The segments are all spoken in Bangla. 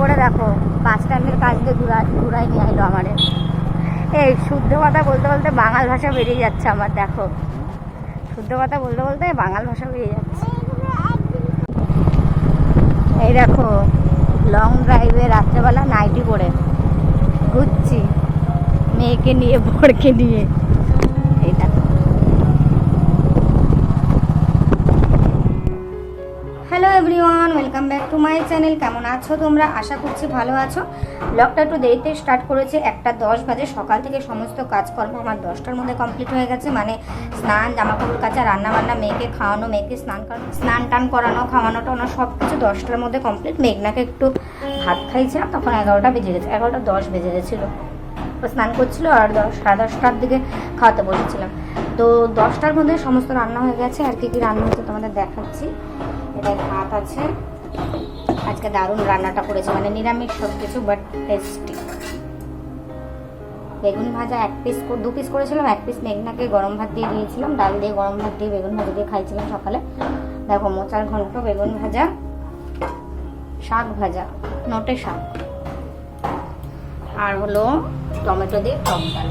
পরে দেখো, বাস স্ট্যান্ডের কাছ দিয়ে ঘুরা, ঘুরাই নিয়ে আইলো আমারে। এই শুদ্ধ কথা বলতে বলতে বাঙাল ভাষা বেরিয়ে যাচ্ছে আমার, দেখো। শুদ্ধ কথা বলতে বলতে বাঙাল ভাষা বেরিয়ে যাচ্ছে। এই দেখো লং ড্রাইভে রাত্রেবেলা নাইটি পরে ঘুরছি, মেয়েকে নিয়ে, বরকে নিয়ে। Everyone welcome back to my channel কেমন আছো তোমরা? আশা করছি ভালো আছো। ব্লগটা একটু দেরিতে স্টার্ট করেছে, একটা দশ বাজে। সকাল থেকে সমস্ত কাজকর্ম আমার দশটার মধ্যে কমপ্লিট হয়ে গেছে। মানে স্নান জামা কাপড় কাচা রান্না বান্না মেয়েকে খাওয়ানো, মেয়েকে স্নান স্নান টান করানো, খাওয়ানো টানো সব কিছু দশটার মধ্যে কমপ্লিট মেঘনাকে একটু ভাত খাইছিলাম, তখন এগারোটা বেজে গেছে, এগারোটা দশ বেজে গেছিল। স্নান করছিল আর সাড়ে দশটার দিকে খাওয়াতে বসেছিলাম। তো দশটার মধ্যে সমস্ত রান্না হয়ে গেছে। আর কি কি রান্না হচ্ছে তোমাদের দেখাচ্ছি। এটা ভাত আছে। আজকে দারুণ রান্নাটা করেছে। মানে নিরামিষ সব কিছু বাট টেস্টি বেগুন ভাজা এক পিস দু পিস করেছিলাম। এক পিস মেঘনাকে গরম ভাত দিয়ে দিয়েছিলাম। ডাল দিয়ে গরম ভাত দিয়ে বেগুন ভাজা দিয়ে খাইছিলাম সকালে। দেখো মোচার ঘন্ট বেগুন ভাজা, শাক ভাজা, নটে শাক। আর হলো টমেটো দিয়ে টক ডাল।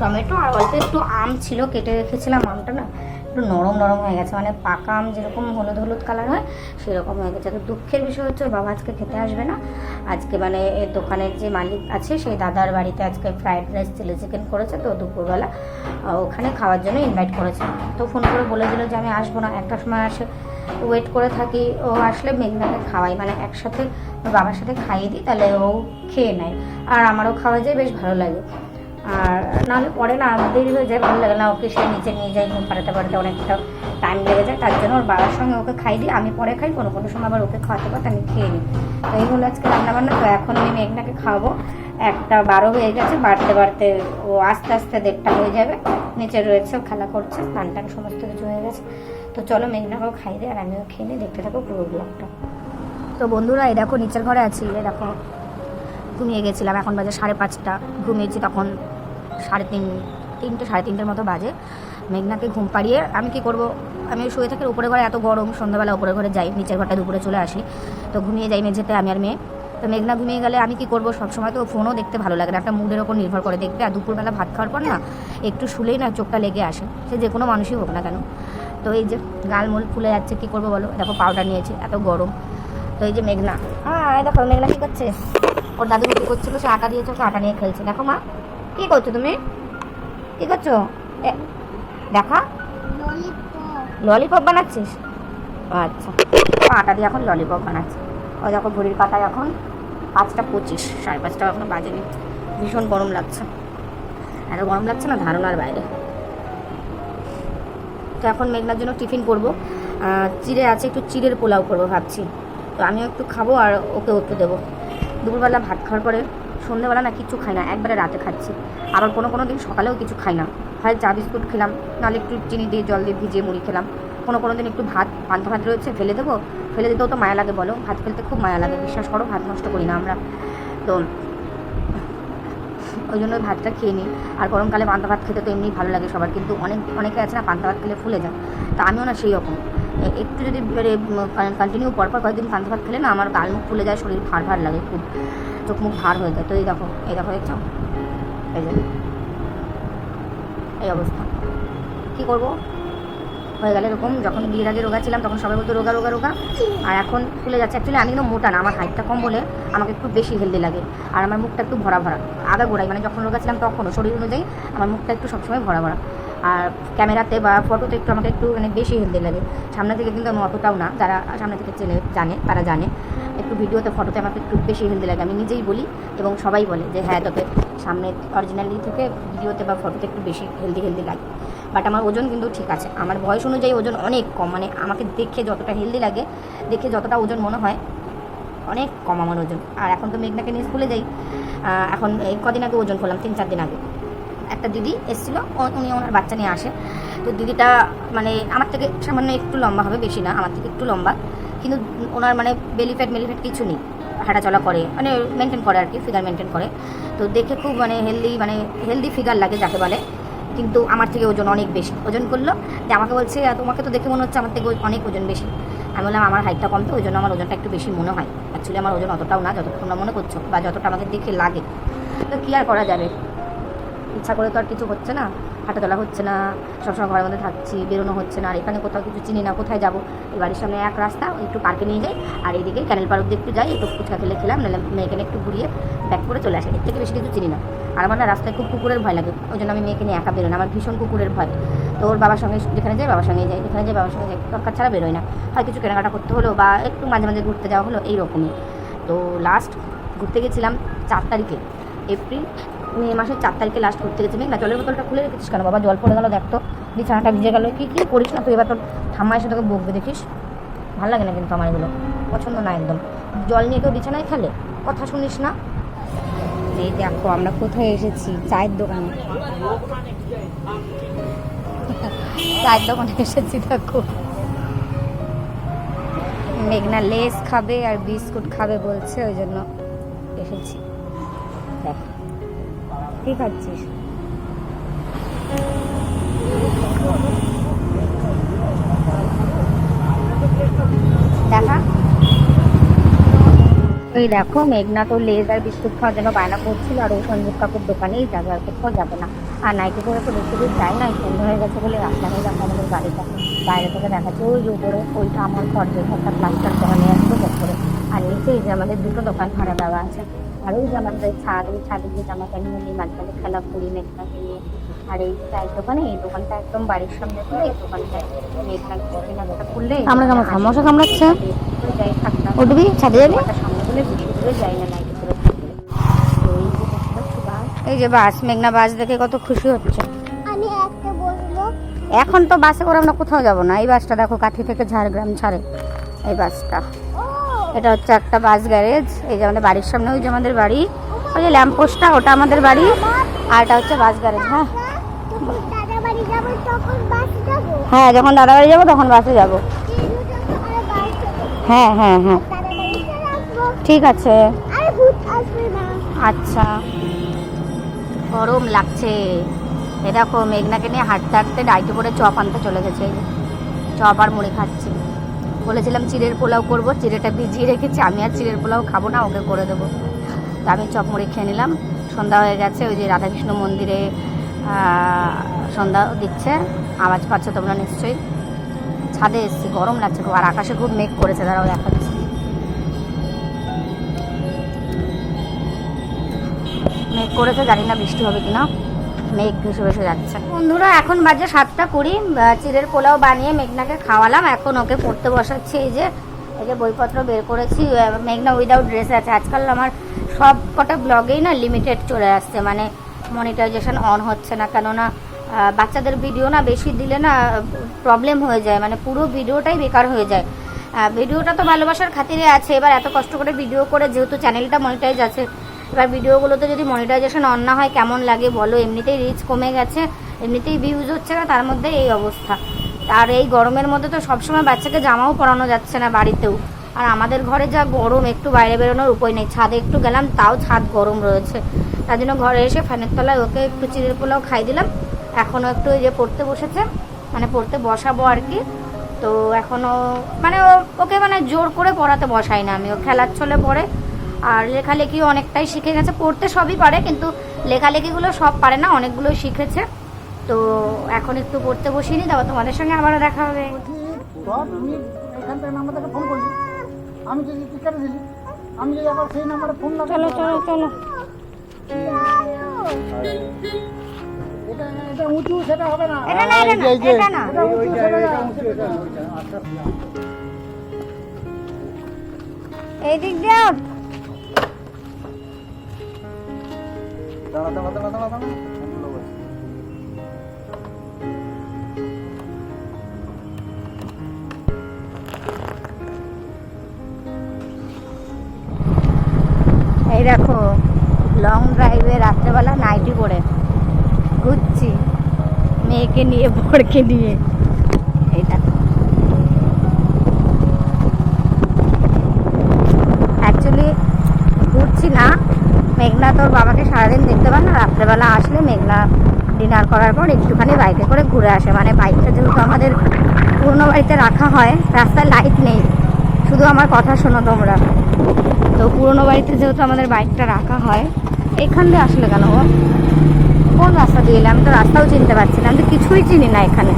টমেটো আর অল্প একটু আম ছিল, কেটে রেখেছিলাম আমটা না, একটু নরম নরম হয়ে গেছে। মানে পাকা আম যেরকম হলুদ হলুদ কালার হয়, সেরকম হয়ে গেছে। তো দুঃখের বিষয় হচ্ছে বাবা আজকে খেতে আসবে না। আজকে মানে দোকানের যে মালিক আছে, সেই দাদার বাড়িতে আজকে ফ্রাইড রাইস চিলি চিকেন করেছে। তো দুপুরবেলা ওখানে খাওয়ার জন্য ইনভাইট করেছে। তো ফোন করে বলে দিল যে, আমি আসব না। একটা সময় আসে ওয়েট করে থাকি। ও আসলে মেঘনাকে খাওয়াই মানে একসাথে বাবার সাথে খাইয়ে দিই, তাহলে ও খেয়ে নেয়। আর আমারও খাওয়া যায়, বেশ ভালো লাগে। আর নাহলে পরে না দেরি হয়ে যায়, ভালো লাগে না ওকে সে নিচে নিয়ে যাই ঘুম পাড়াতে পাড়াতে অনেকটা টাইম লেগে যায়, তার জন্য ওর বাবার সঙ্গে ওকে খাই দিই, আমি পরে খাই, কোনো কোনো সময় আবার ওকে খাওয়াতে পারতে আমি খেয়ে নিই। তো এই হলো আজকে রান্নাবান্না, তো এখন আমি মেঘনাকে খাওয়াবো। একটা বারো হয়ে গেছে, বাড়তে বাড়তে ও আস্তে আস্তে দেড়টা হয়ে যাবে, নিচে রয়েছে খেলা করছে, স্নান টান সমস্ত কিছু হয়ে গেছে। তো চলো মেঘনাকেও খাই দেয় আর আমিও খেয়ে নিই, দেখতে থাকো পুরো ব্লগটা তো বন্ধুরা, এই দেখো, নিচের ঘরে আছি, এই দেখো, ঘুমিয়ে গেছিলাম, এখন বাজে সাড়ে পাঁচটা, ঘুমিয়েছি তখন সাড়ে তিন, তিনটে, সাড়ে তিনটের মতো বাজে। মেঘনাকে ঘুম পাড়িয়ে আমি কি করব, আমি শুয়ে থাকি উপরে ঘরে এত গরম, সন্ধ্যাবেলা উপরে ঘরে যাই, নিচের ঘরটা দুপুরে চলে আসি। তো ঘুমিয়ে যাই মেঝেতে, আমি আর মেয়ে। তো মেঘনা ঘুমিয়ে গেলে আমি কি করব, সবসময় তো ফোনও দেখতে ভালো লাগে না, একটা মুডের ওপর নির্ভর করে দেখবে, আর দুপুরবেলা ভাত খাওয়ার পর না, একটু শুলেই না চোখটা লেগে আসে, সে যে কোনো মানুষই হোক না কেন। তো এই যে গালমূল ফুলে যাচ্ছে, কী করব বলো? দেখো পাউডার নিয়েছে, এত গরম। তো এই যে মেঘনা। হ্যাঁ দেখো মেঘনা কী করছে? ওর দাদু কী করছিল? সে আটা দিয়েছে, ওকে আটা নিয়ে খেলছে। দেখো মা, কী করছ তুমি? কী করছ? দেখা? ললিপপ বানাচ্ছিস? আচ্ছা আটা দিয়ে এখন ললিপপ বানাচ্ছে। ও দেখো ঘড়ির কাটায় এখন পাঁচটা পঁচিশ, সাড়ে পাঁচটা এখনও বাজেনি। ভীষণ গরম লাগছে। এত গরম লাগছে না ধারণার বাইরে। তো এখন মেঘনার জন্য টিফিন করব। চিড়ে আছে, একটু চিড়ের পোলাও করব ভাবছি। তো আমিও একটু খাব আর ওকে একটু দেবো। দুপুরবেলা ভাত খাওয়ার পরে সন্ধ্যেবেলা না কিছু খাই না, একবারে রাতে খাচ্ছি। আবার কোনো কোনো দিন সকালেও কিছু খাই না। হয় চা বিস্কুট খেলাম, নাহলে একটু চিনি দিয়ে জল দিয়ে ভিজিয়ে মুড়ি খেলাম। কোনো কোনো দিন একটু ভাত, পান্তা ভাত রয়েছে, ফেলে দেবো। ফেলে দিতেও তো মায়া লাগে বলো। ভাত ফেলতে খুব মায়া লাগে, বিশ্বাস করো, ভাত নষ্ট করি না আমরা। তো ওই জন্য ভাতটা খেয়ে নিই। আর গরমকালে পান্তা ভাত খেতে তো এমনি ভালো লাগে সবার, কিন্তু অনেক, অনেকে আছে না পান্তা ভাত খেলে ফুলে যায়। তা আমিও না সেই রকম। একটু যদি কন্টিনিউ পরপর কয়েকদিন পান্তা ভাত খেলে না আমার গাল মুখ ফুলে যায়, শরীর ভার ভার লাগে খুব। চোখ মুখ ভার হয়ে যায়। তো এই দেখো এই দেখো এই যে। এই অবস্থা। কী করব? হয়ে গেলে এরকম। যখন বিয়ের আগে রোগা ছিলাম, তখন সবাই বলতো, রোগা রোগা রোগা। আর এখন ফুলে যাচ্ছে। অ্যাকচুয়ালি আমি কিন্তু মোটা না, আমার হাইটটা কম বলে আমাকে একটু বেশি হেলদি লাগে। আর আমার মুখটা একটু ভরা ভরা আগা গোড়াই। মানে যখন রোগা ছিলাম তখনও, শরীর অনুযায়ী আমার মুখটা একটু সবসময় ভরা ভরা। আর ক্যামেরাতে বা ফটোতে একটু আমাকে একটু মানে বেশি হেলদি লাগে। সামনে থেকে কিন্তু আমি অতটাও না, যারা সামনে থেকে চেনে, জানে, তারা জানে। একটু ভিডিওতে, ফটোতে আমাকে একটু বেশি হেলদি লাগে। আমি নিজেই বলি এবং সবাই বলে যে হ্যাঁ তোকে সামনে অরিজিনালি থেকে ভিডিওতে বা ফটোতে একটু বেশি হেলদি হেলদি লাগে। বাট আমার ওজন কিন্তু ঠিক আছে। আমার বয়স অনুযায়ী ওজন অনেক কম মানে আমাকে দেখে যতটা হেলদি লাগে, দেখে যতটা ওজন মনে হয়, অনেক কম আমার ওজন। আর এখন তো মেঘনাকে নিয়ে স্কুলে যাই এখন এই কদিন আগে ওজন করলাম, তিন চার দিন আগে। একটা দিদি এসেছিল উনি ওনার বাচ্চা নিয়ে আসে। তো দিদিটা মানে আমার থেকে সামান্য একটু লম্বা হবে, বেশি না, আমার থেকে একটু লম্বা। কিন্তু ওনার মানে বেলি ফ্যাট মেলি ফ্যাট কিছু নেই। হাঁটাচলা করে মানে মেনটেন করে আর কি ফিগার মেনটেন করে। তো দেখে খুব মানে হেলদি মানে হেলদি ফিগার লাগে যাকে বলে। কিন্তু আমার থেকে ওজন অনেক বেশি। ওজন করল যে আমাকে বলছে তোমাকে তো দেখে মনে হচ্ছে আমার থেকে অনেক ওজন বেশি। আমি বললাম, আমার হাইটটা কম তো, ওই জন্য আমার ওজনটা একটু বেশি মনে হয়। অ্যাকচুয়ালি আমার ওজন অতটাও না যতটা তোমরা মনে করছ বা যতটা আমাকে দেখে লাগে। তো কী আর করা যাবে? ইচ্ছা করে তো আর কিছু হচ্ছে না। হাঁটা চলা হচ্ছে না, সবসময় ঘরের মধ্যে থাকছি, বেরোনো হচ্ছে না, আর এখানে কোথাও কিছু চিনি না, কোথায় যাব? এই বাড়ির সামনে এক রাস্তা, একটু পার্কে নিয়ে যাই, আর এইদিকে ক্যানেল পার্ক দিয়ে একটু যাই, একটু ফুচকা খেলে খেলাম, নাহলে মেয়েকে একটু ঘুরিয়ে ব্যাক করে চলে আসে। এর থেকে বেশি কিছু চিনি না। আর আমার না রাস্তায় খুব কুকুরের ভয় লাগে, ওই জন্য আমি মেয়েকে নিয়ে একা বেরোই আমার ভীষণ কুকুরের ভয়। তো ওর বাবার সঙ্গে যেখানে যাই, বাবার সঙ্গে যাই, যেখানে যাই, বাবার সঙ্গে যাই দরকার ছাড়া বেরোয় না। হয় কিছু কেনাকাটা করতে হলো বা একটু মাঝে মাঝে ঘুরতে যাওয়া হলো এইরকমই। তো লাস্ট ঘুরতে গেছিলাম চার তারিখে এপ্রিল মে মাসের চার তারিখে লাস্ট ঘুরতে গেছি। না জলের বোতলটা খুলে রেখেছিস কেন বাবা? জল পড়ে গেলো দেখতো বিছানাটা ভিজে গেলো। কি কি করিস না তুই? এবার তোর ঠাম্মা এসে তোকে বকবে, দেখিস? ভালো লাগে না কিন্তু আমার এগুলো। পছন্দ না একদম। জল নিয়ে কেউ বিছানায় খেলে কথা শুনিস না? এই দেখো, আমরা কোথায় এসেছি? চায়ের দোকানে। চায়ের দোকানে এসেছি, দেখো। মেঘনা লেস খাবে আর বিস্কুট খাবে বলছে, ওই জন্য এসেছি। দেখ কি খাচ্ছিস? দেখা। এই দেখো, মেঘনা তো লেজ আর বিস্কুট খাওয়ার জন্য বায়না করছিল আর ও সঞ্জীব কাকুর দোকানেই যাবে, আর কোথাও যাবে না। আর নাইটি করে তো বেশি দূর যায় না সন্ধ্যা হয়ে গেছে বলে রাস্তায় দেখো আমাদের গাড়িটা বাইরে থেকে দেখাচ্ছে ওই যে উপরে, ওইটা আমার খরচের একটা প্লাস্টার করে নিয়ে আসব করে আর নিচে এই যে আমাদের দুটো দোকান ভাড়া দেওয়া আছে। আর ওই যে আমাদের ছাদ ওই ছাদে যে জামা প্যান্ট নিয়ে মাঝে মাঝে খেলা করি মেঘনাকে নিয়ে আর এই চায়ের দোকানে এই দোকানটা একদম বাড়ির সামনে করে এই দোকানটায় মেঘনাকে কেনাকাটা করলে কামড়া খা, মশা কামড়াচ্ছে? যাই থাকতাম। উঠবি ছাদে যাবি? দোকানটা সামনে বলে দূরে যাই না নাইটি করে এই যে বাস। এই যে বাস মেঘনা বাস দেখে কত খুশি হচ্ছে। আমি একটা বলব। এখন তো বাসে করে আমরা কোথাও যাব না। এই বাসটা দেখো কাঠি থেকে ঝাড়গ্রাম ছাড়ে। এই বাসটা। এটা হচ্ছে একটা বাস গ্যারেজ, এই যে আমাদের বাড়ির সামনে, ওই যে আমাদের বাড়ি, ওই যে ল্যাম্পপোস্টটা ওটা আমাদের বাড়ি, আর এটা হচ্ছে বাস গ্যারেজ হ্যাঁ। হ্যাঁ যখন দাদা বাড়ি যাব তখন বাসে যাব। হ্যাঁ হ্যাঁ হ্যাঁ। ঠিক আছে। আচ্ছা। গরম লাগছে। এ দেখো, মেঘনাকে নিয়ে হাঁটতে হাঁটতে ডাইটে পরে চপ আনতে চলে গেছে। চপ আর মুড়ি খাচ্ছি। বলেছিলাম চিড়ের পোলাও করব, চিড়েটা ভিজিয়ে রেখেছি, আমি আর চিড়ের পোলাও খাব না, ওকে করে দেবো। তো আমি চপ মুড়ি খেয়ে নিলাম, সন্ধ্যা হয়ে গেছে, ওই যে রাধাকৃষ্ণ মন্দিরে সন্ধ্যা দিচ্ছে, আওয়াজ পাচ্ছ তোমরা নিশ্চয়ই। ছাদে এসছি, গরম লাগছে খুব, আর আকাশে খুব মেঘ করেছে, দাঁড়াও দেখা দিচ্ছি মেঘ করেছে, জানি না বৃষ্টি হবে কিনা। মেঘ ভেসে ভেসে যাচ্ছে। বন্ধুরা, এখন বাজে সাতটা কুড়ি। চিড়ের পোলাও বানিয়ে মেঘনাকে খাওয়ালাম। এখন ওকে পড়তে বসাচ্ছি এই যে এই যে বইপত্র বের করেছি। মেঘনা উইদাউট ড্রেস আছে। আজকাল আমার সব কটা ব্লগেই না লিমিটেড চলে আসছে। মানে মনিটাইজেশন অন হচ্ছে না। কেননা বাচ্চাদের ভিডিও না বেশি দিলে না প্রবলেম হয়ে যায়। মানে পুরো ভিডিওটাই বেকার হয়ে যায়। ভিডিওটা তো ভালোবাসার খাতিরে আছে। এবার এত কষ্ট করে ভিডিও করে যেহেতু চ্যানেলটা মনিটাইজ আছে এবার ভিডিওগুলোতে যদি মনিটাইজেশন অন না হয়, কেমন লাগে বলো? এমনিতেই রিচ কমে গেছে, এমনিতেই ভিউজ হচ্ছে না, তার মধ্যে এই অবস্থা। আর এই গরমের মধ্যে তো সবসময় বাচ্চাকে জামাও পরানো যাচ্ছে না বাড়িতেও। আর আমাদের ঘরে যা গরম, একটু বাইরে বেরোনোর উপায় নেই। ছাদে একটু গেলাম, তাও ছাদ গরম রয়েছে। তার জন্য ঘরে এসে ফ্যানের তলায় ওকে একটু চিড়ের পোলাও খাই দিলাম। এখনও একটু যে পড়তে বসেছে মানে পড়তে বসাবো আর কি। তো এখনও মানে ওকে মানে জোর করে পড়াতে বসাই না আমি। ও খেলার ছলে পড়ে আর লেখালেখি অনেকটাই শিখে গেছে পড়তে সবই পারে কিন্তু লেখালেখিগুলো সব পারে না অনেকগুলো শিখেছে তো এখন একটু পড়তে বসিনি তারপর তোমাদের সঙ্গে আবারও দেখা হবে ধর তুমি এখান থেকে নাম্বার থেকে ফোন করলি আমি যদি তুই দিলি আমি যদি আবার সেই নাম্বারে ফোন না চলো চলো চলো এটা এটা উঁচু সেটা হবে না এটা না এটা না এটা উঁচু সেটা না, উঁচু এটা, ওইটা। আচ্ছা এই দিক দিয়ে এই দেখো লং ড্রাইভে রাত্রেবেলা নাইটি পরে ঘুরছি, মেয়েকে নিয়ে, বরকে নিয়ে। অ্যাকচুয়ালি ঘুরছি না। মেঘনা তোর বাবাকে সারাদিন দেখতে পারে না? রাত্রেবেলা আসলে মেঘনা ডিনার করার পর একটুখানি বাইকে করে ঘুরে আসে। মানে বাইকটা যেহেতু আমাদের পুরনো বাড়িতে রাখা হয়, রাস্তায় লাইট নেই। শুধু আমার কথা শোনো তোমরা। তো পুরনো বাড়িতে যেহেতু আমাদের বাইকটা রাখা হয়, এখান দিয়ে আসলে কেন ও? কোন রাস্তা দিয়ে আমি তো রাস্তাও চিনতে পারছি না। আমি তো কিছুই চিনি না এখানে।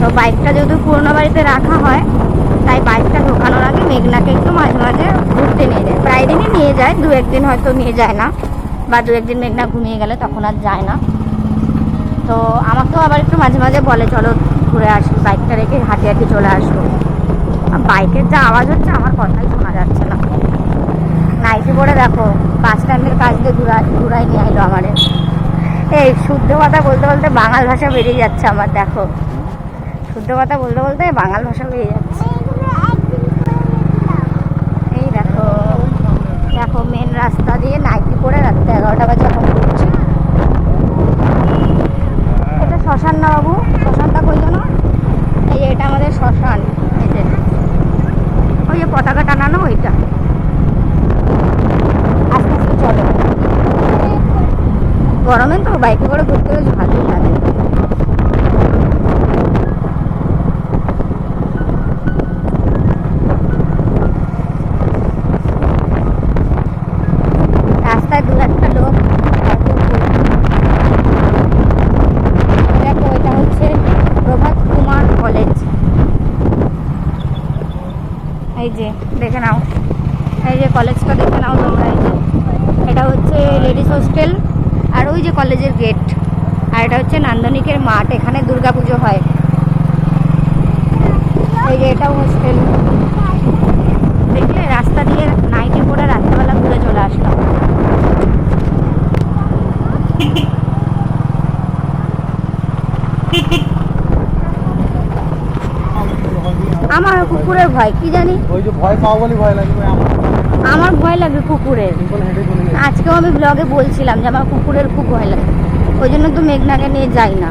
তো বাইকটা যেহেতু পুরনো বাড়িতে রাখা হয় বাইকটা ঢোকানোর আগে মেঘনাকে একটু মাঝে মাঝে ঘুরতে নিয়ে যায়। প্রায় দিনই নিয়ে যায়, দু একদিন হয়তো নিয়ে যায় না, বা দু একদিন মেঘনা ঘুমিয়ে গেলে তখন আর যায় না। তো আমাকেও আবার একটু মাঝে মাঝে বলে, চলো ঘুরে আসি, বাইকটা রেখে হাঁটি হাঁটি চলে আসব। বাইকের যা আওয়াজ হচ্ছে, আমার কথাই শোনা যাচ্ছে না। নাইটি পরে দেখো, বাস স্ট্যান্ডের কাছ দিয়ে ঘুরা, ঘুরাই নিয়ে আইলো আমারে। এই শুদ্ধ কথা বলতে বলতে বাঙাল ভাষা বেরিয়ে যাচ্ছে আমার, দেখো। শুদ্ধ কথা বলতে বলতে বাঙাল ভাষা বেরিয়ে যাচ্ছে এই দেখো দেখো মেন রাস্তা দিয়ে নাইটি পরে রাত্রে এগারোটা বাজে এখন ঘুরছি। এটা শ্মশান না বাবু? শ্মশানটা কই জানো এই যে এটা আমাদের শ্মশান, এই যে। ওই যে পতাকা টানানো ওইটা। আস্তে আস্তে চলো। গরমে তো বাইকে করে ঘুরতে বেশ ভালোই লাগে রাস্তায় দু একটা লোক বাইকে ঘুরছে। দেখো এটা হচ্ছে প্রভাত কুমার কলেজ এই যে, দেখে নাও। এই যে কলেজটা দেখে নাও তোমরা এই যে। এটা হচ্ছে লেডিস হোস্টেল আর ওই যে কলেজের গেট আর এটা হচ্ছে নান্দনিকের মাঠ, এখানে দুর্গাপুজো হয়। এই যে এটাও হোস্টেল দেখলে রাস্তা দিয়ে নাইটে করে রাত্রেবেলা ঘুরে চলে আসলাম। আমার কুকুরের ভয় কি জানি? ওই যে ভয় পাও বলে ভয় লাগবে আমার। আমার ভয় লাগে কুকুরের। আজকেও আমি ব্লগে বলছিলাম যে আমার কুকুরের খুব ভয় লাগে। ওই জন্য তো মেঘনাকে নিয়ে যাই না।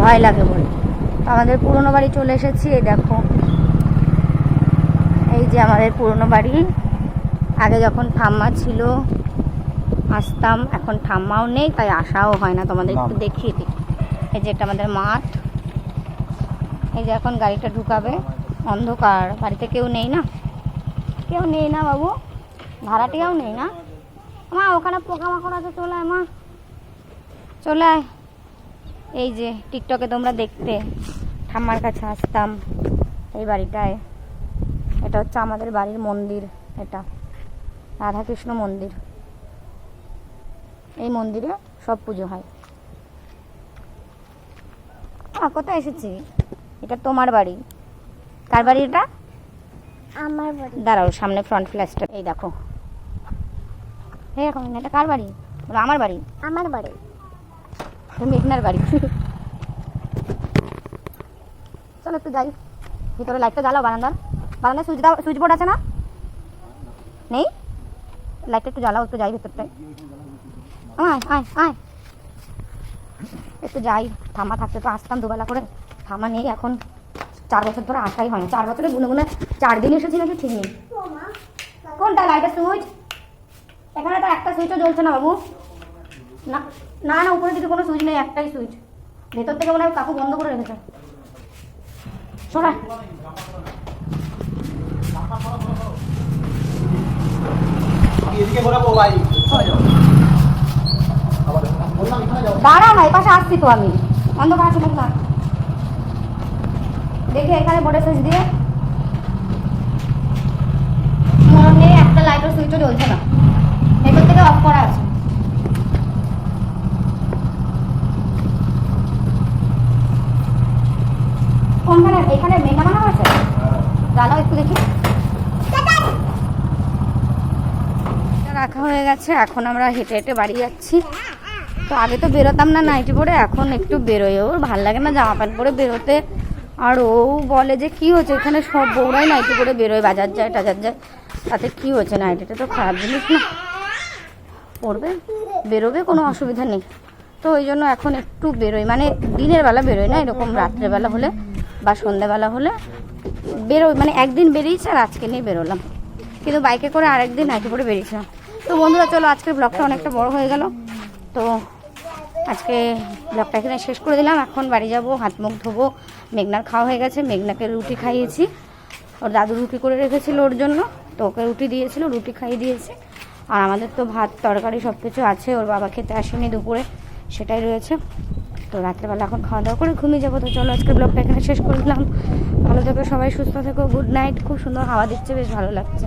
ভয় লাগে বলে। আমাদের পুরনো বাড়ি চলে এসেছি এই দেখো। এই যে আমাদের পুরনো বাড়ি। আগে যখন ঠাম্মা ছিল আসতাম এখন ঠাম্মাও নেই তাই আসাও হয় না। তোমাদের একটু। দেখিয়ে দিই। এই যে এটা আমাদের মাঠ। এই যে এখন গাড়িটা ঢুকাবে। অন্ধকার, বাড়িতে কেউ নেই না? কেউ নেই না বাবু? ভাড়াটিয়াও নেই না? মা, ওখানে পোকামাকড় আছে, চলে আয় মা। চলে আয়। এই যে, টিকটকে তোমরা দেখতে। ঠাম্মার কাছে আসতাম এই বাড়িটায়। এটা হচ্ছে আমাদের বাড়ির মন্দির, এটা। রাধাকৃষ্ণ মন্দির। এই মন্দিরে সব পুজো হয়। কোথায় এসেছি এটা তোমার বাড়ি। কার বাড়ি এটা? আমার বাড়ি। দাঁড়াও সামনে ফ্রন্ট ফ্ল্যাশটা এই দেখো। এই এখন এটা কার বাড়ি? আমার বাড়ি? আমার বাড়ি। মেঘনার বাড়ি। চলো একটু যাই। ভিতরে লাইটটা জ্বালাও বারান্দার। বারান্দার সুইচ দাও সুইচ বোর্ড আছে না? নেই? লাইটটা একটু জ্বালাও একটু যাই ভিতরটায়। আয় আয় আয়। একটু যাই। থামা থাকতে তো আসতাম দুবেলা করে। থামা নেই এখন। চার বছর ধরে আসাই হয় না চার বছরে গুনে গুনে চার দিন এসেছি নাকি ঠিক নেই। কোনটা লাইটের সুইচ এখানে তো একটা সুইচও জ্বলছে না বাবু। না না না উপরের দিকে কোনো সুইচ নেই একটাই সুইচ ভেতর থেকে মনে হয় কাকু বন্ধ করে রেখেছে। যাও। দাঁড়াও না এপাশে আসছি তো আমি। অন্ধকার আছে না দেখে এখানে বোর্ডের সুইচ দিয়ে। মনে একটা লাইটের সুইচও জ্বলছে না। ভেতর থেকে অফ করা আছে। এখানে মেঘা আছে? জ্বালাও একটু দেখি। রাখা হয়ে গেছে। এখন আমরা হেঁটে হেঁটে বাড়ি যাচ্ছি। তো আগে তো বেরোতাম না নাইটি পরে এখন একটু বেরোয় ওর ভালো লাগে না জামা প্যান্ট পরে বেরোতে। আর ও বলে যে, কি হচ্ছে এখানে সব বউরাই নাইটি করে বেরোয়, বাজার যায়, টাজার যায়। তাতে কি হচ্ছে নাইটিটা তো খারাপ জিনিস না। পড়বে বেরোবে? কোনো অসুবিধা নেই। তো ওই জন্য এখন একটু বেরোই মানে দিনের বেলা বেরোই না, এরকম রাত্রেবেলা হলে বা সন্ধ্যেবেলা হলে বেরোই মানে একদিন বেরিয়েছে আর আজকে নিয়ে বেরোলাম। কিন্তু বাইকে করে আরেকদিন নাইটি পরে বেরিয়েছিলাম। তো বন্ধুরা, চলো আজকের ব্লগটা অনেকটা বড় হয়ে গেল। তো আজকে ব্লগটা এখানে শেষ করে দিলাম। এখন বাড়ি যাব, হাত মুখ ধোবো। মেঘনার খাওয়া হয়ে গেছে, মেঘনাকে রুটি খাইয়েছি। ওর দাদু রুটি করে রেখেছিল ওর জন্য, তো ওকে রুটি দিয়েছিল, রুটি খাইয়ে দিয়েছে। আর আমাদের তো ভাত, তরকারি সব কিছু আছে, ওর বাবা খেতে আসেনি দুপুরে, সেটাই রয়েছে। তো রাত্রেবেলা এখন খাওয়া দাওয়া করে ঘুমিয়ে যাব। তো চলো আজকে ব্লগটা এখানে শেষ করে দিলাম। ভালো থেকো সবাই, সুস্থ থেকো, গুড নাইট। খুব সুন্দর হাওয়া দিচ্ছে, বেশ ভালো লাগছে।